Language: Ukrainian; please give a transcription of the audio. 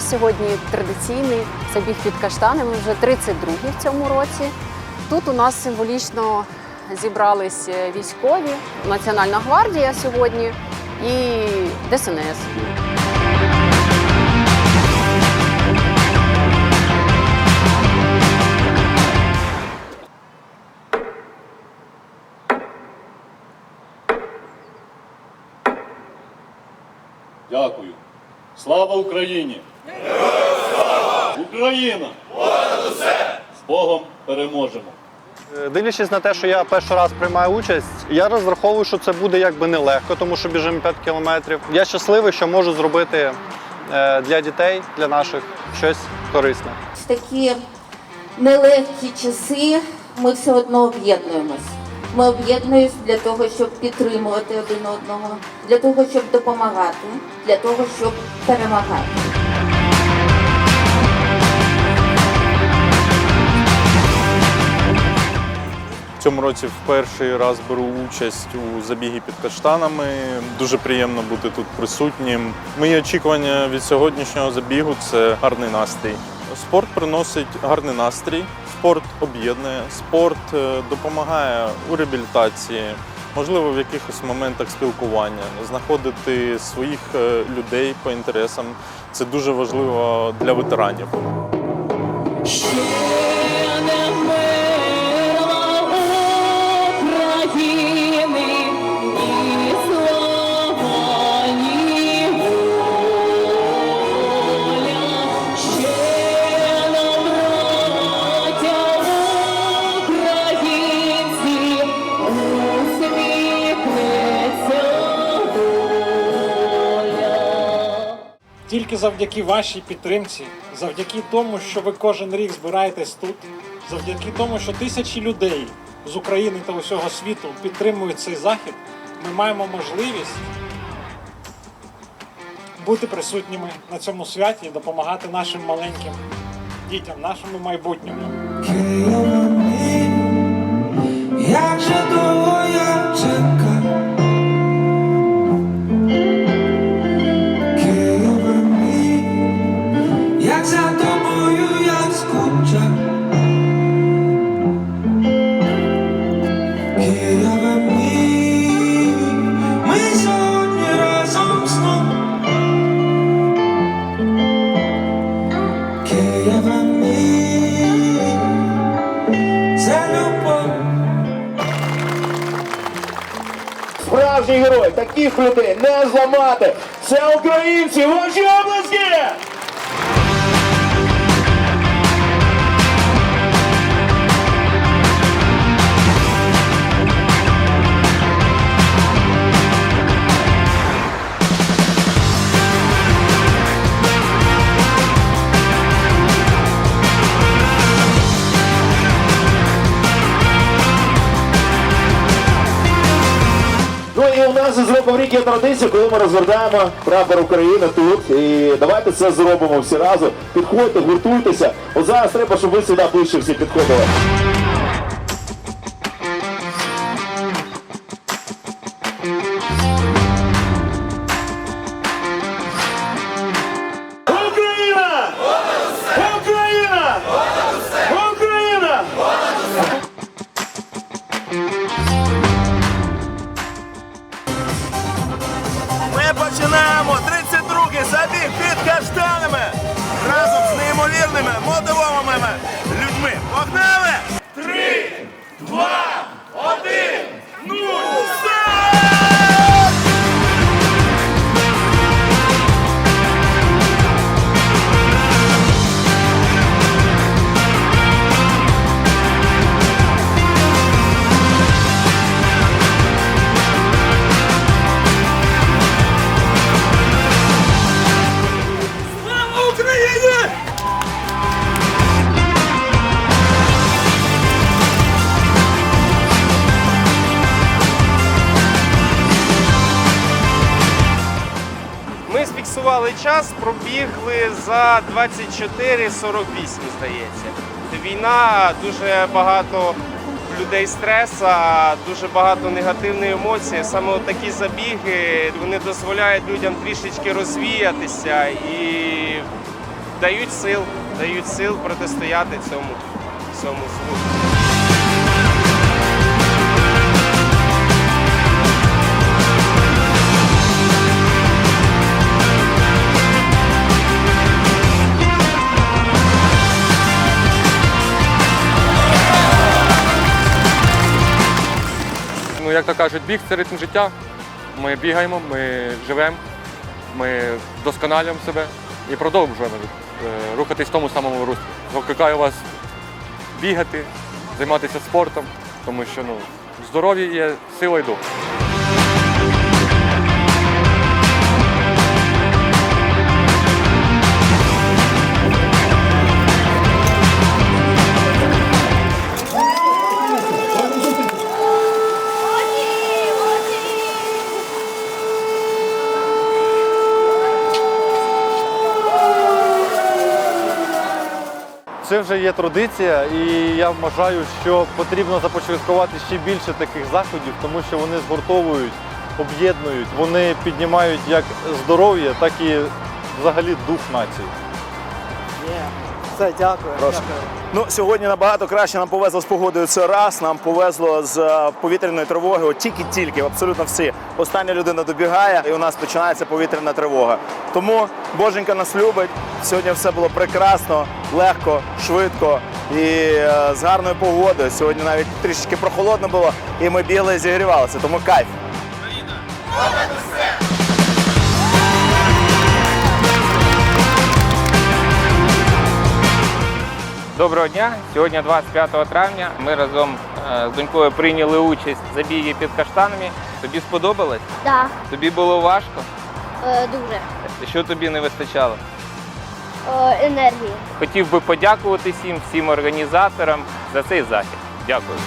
нас сьогодні традиційний забіг під каштанами, вже 32-й в цьому році. Тут у нас символічно зібрались е, військові, Національна гвардія сьогодні і ДСНС. Дякую. Слава Україні! Україна! Понад усе! З Богом переможемо! Е, Дивлячись на те, що я перший раз приймаю участь, я розраховую, що це буде якби нелегко, тому що біжимо 5 кілометрів. Я щасливий, що можу зробити е, для дітей, для наших щось корисне. В такі нелегкі часи ми все одно об'єднуємось. Ми об'єднуємось для того, щоб підтримувати один одного, для того, щоб допомагати, для того, щоб перемагати. Цьому році в перший раз беру участь у забігі під каштанами. Дуже приємно бути тут присутнім. Мої очікування від сьогоднішнього забігу це гарний настрій. Спорт приносить гарний настрій, спорт об'єднує, спорт е, допомагає у реабілітації, можливо, в якихось моментах спілкування, знаходити своїх е, людей по інтересам. Це дуже важливо для ветеранів. Тільки завдяки вашій підтримці, завдяки тому, що ви кожен рік збираєтесь тут, завдяки тому, що тисячі людей з України та усього світу підтримують цей захід, ми маємо можливість бути присутніми на цьому святі і допомагати нашим маленьким дітям, нашому майбутньому. Як же довго я чекав Справжній герой, таких людей не зламати. Це українці, ваші обласки! Рік є традиція, коли ми розгортаємо прапор України тут. І давайте це зробимо всі разом. Підходьте, гуртуйтеся. От зараз треба, щоб ви сюди ближче всі підходили. Україна! Починаємо 32-й забіг під каштанами разом з неймовірними мотивованими людьми. Погнали! Три, два, зфіксували час, пробігли за 24.48, здається. Війна, дуже багато людей стреса, дуже багато негативної емоції. Саме такі забіги вони дозволяють людям трішечки розвіятися і дають сил, дають сил протистояти цьому, цьому злу. Ну, як то кажуть, біг це ритм життя. Ми бігаємо, ми живемо, ми вдосконалюємо себе і продовжуємо е, рухатись в тому самому руслі. Закликаю вас бігати, займатися спортом, тому що ну, в здоров'ї є сила і дух. Це вже є традиція, і я вважаю, що потрібно започаткувати ще більше таких заходів, тому що вони згуртовують, об'єднують, вони піднімають як здоров'я, так і взагалі дух нації. Все, дякую. Прошу. Ну, сьогодні набагато краще нам повезло з погодою. Це раз. Нам повезло з е, повітряної тривоги. От тільки-тільки, абсолютно всі. Остання людина добігає, і у нас починається повітряна тривога. Тому Боженька нас любить. Сьогодні все було прекрасно, легко, швидко і е, з гарною погодою. Сьогодні навіть трішечки прохолодно було, і ми бігли і зігрівалися. Тому кайф. Доброго дня! Сьогодні 25 травня. Ми разом е, з донькою прийняли участь в забігі під каштанами. Тобі сподобалось? Так, Тобі було важко? е, дуже. Що тобі не вистачало? Е, енергії. Хотів би подякувати всім, всім організаторам за цей захід. Дякую.